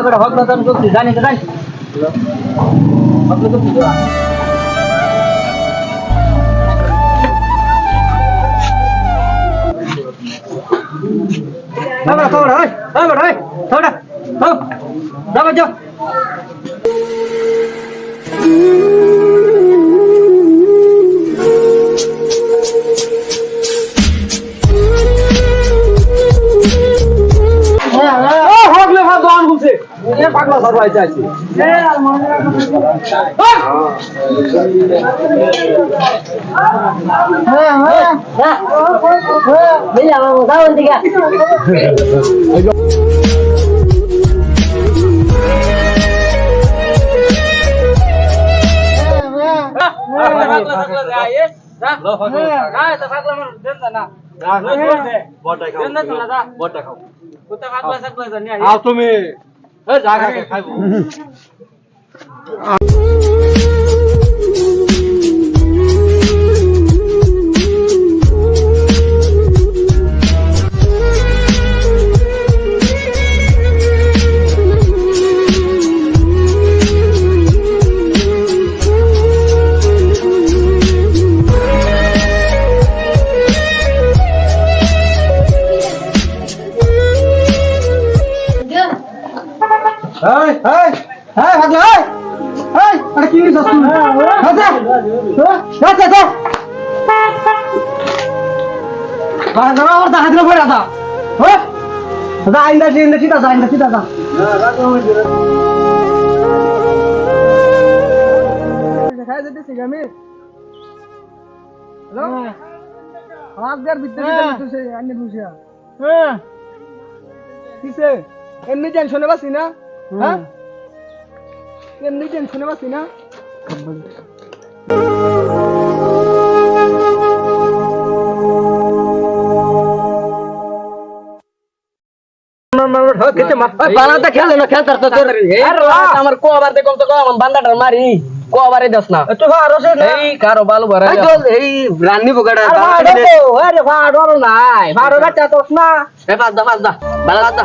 હોય બેટા ફક્ત તને ગુપ્તી જાની કે જાની ફક્ત ગુપ્તી જોવા Thôi rồi, thôi thôi, thôi bà thôi, thôi đâu, thôi, ra bà chưa. পাগলা আইছে আইছে আও তুমি এ জায়গা খাইবো। এই এই এই ভাগলা এই এই আরে কি নিছিস তুই আচ্ছা আচ্ছা আচ্ছা বাড়া ধরো আমার দাহাত না পড়ে হ্যাঁ? আইন্দা আইন্দা যেতেছি হ্যালো? আন্নে বুঝিয়া হ্যাঁ। কিসে? এমনি টেনশনে বাসি না? হ্যাঁ? এমনি টেনশনে বাসি না তো আমার কোবার দেখো তো আমার বান্দাটার মারি। কোবারে দস না। একটু ভালো সে এই কারও বালু ভরা এই তো এই রান্নি বগাড়া আরে ভাড়ো তো আরে ভাড়ো নাই। ভাড়ো বাচ্চা তোস না। এ পাঁচ দা পাঁচ দা। বালা দা।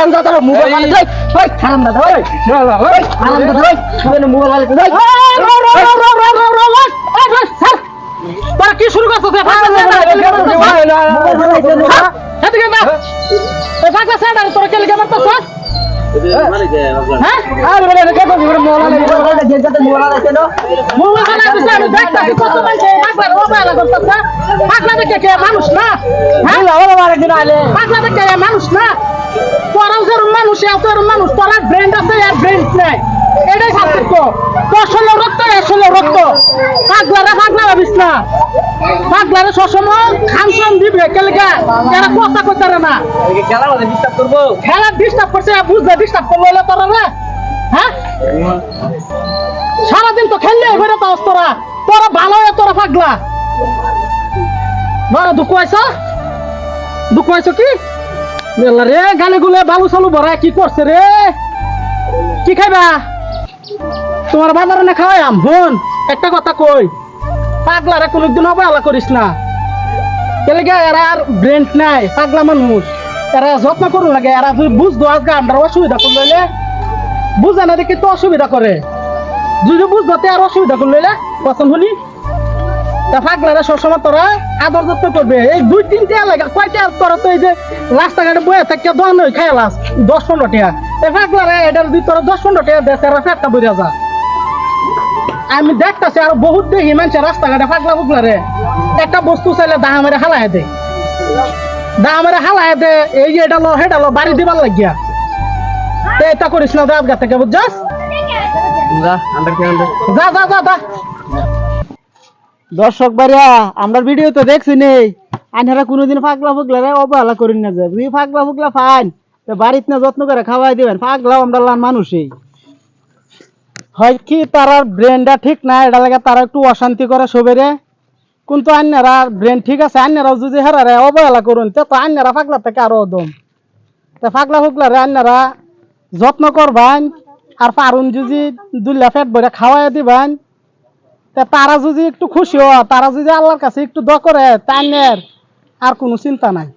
হ্যাঁ হ্যাঁ মেনো হ্যাঁ আরাম দাদা মোবাইল মানে দেখ ওই আরাম দাদা ওই ওই আরাম দাদা ওই তুমি মোবাইল মানে দেখ তোরা কি শুরু করছিস এদিকে না তোরা কেলে কেমন তো হ্যাঁ মানুষ না? হ্যাঁ? মানুষ না? তোরাও যেরকম মানুষ এত এরকম মানুষ তোরা ব্রেন আছে আর ব্রেন নাই। এটাই পার্থক্য। আসলে রক্ত আসলে রক্ত। পাগলারা পাগলা ভাবিস না। পাগলারা সবসময় খামসাম দিবে কেলেকা এরা কথা করতে না। খেলা ডিস্টার্ব করব। খেলা ডিস্টার্ব করছে বুঝতে ডিস্টার্ব এলে তোরা না হ্যাঁ? সারাদিন তো খেললে এবারে তো তোরা। তোরা ভালো হয়ে তোরা পাগলা। বড় দুঃখ আইছ দুঃখ আইছ কি? রে গানে গুলে বালু সালু ভরা কি করছে রে? কি খাইবা? তোমার বাজারে না খাওয়াই আম? বোন, একটা কথা কই। পাগলা রে, কোনোদিন অবহেলা করিস না। কেলে গে এরা আর ব্রেন নাই, পাগলা মানুষ। এরা যত্ন করুন লাগে, এরা যদি বুঝতো আজকে আমরা অসুবিধা করলে বুঝে না দেখি তো অসুবিধা করে। যদি বুঝতো আর অসুবিধা করলে পছন্দ হলি? তা সবসময় তোরা আদর যত্ন করবে। এই দুই তিনটে এলাকা কয়টা তোরা তো এই যে রাস্তাঘাটে বয়ে থাকে দোকান ওই খাই লাস। দশ, পনেরো টাকা এই পাগলারা এটার দুই তোরা দশ, পনেরো টাকা দেশ এরা বইরা যা। আমি দেখতাছি আর বহুত দেখি মানুষ রাস্তাঘাটে, পাগলা পুগলা রে। একটা বস্তু চাইলে দাহা মেরে হালাই দে। দাহা মেরে হালাই দে, এই এটা লো হেটা লো, বাড়ি দিবার লাগিয়া। এটা করিস না রাত গা থেকে, বুঝছাস? যা যা যা যা যা। দর্শক বাড়িয়া আমরা ভিডিও তো দেখছি নেই। আনহারা কোনোদিন ফাগলা ফুগলা রে অবহেলা করি না যায় যদি ফাগলা ফুগলা ফাইন। তো বাড়িতে না যত্ন করে খাওয়াই দিবেন। ফাগলাও আমরা লান মানুষই। হয় কি তারা ব্রেনটা ঠিক না, এটা লাগে তারা একটু অশান্তি করে সবেরে কিন্তু আন্যারা ব্রেন ঠিক আছে আন্যারাও যদি হেরারে অবহেলা করুন, তে তো আন্যারা ফাগলা থেকে আরও দম। তে ফাগলা রে আন্যারা যত্ন করবান। আর পারুন যদি দুল্লা পেট ভরে খাওয়াই দিবেন, তা তারা যদি একটু খুশি হয়, তারা যদি আল্লাহর কাছে একটু দ করে তাই আর কোনো চিন্তা নাই।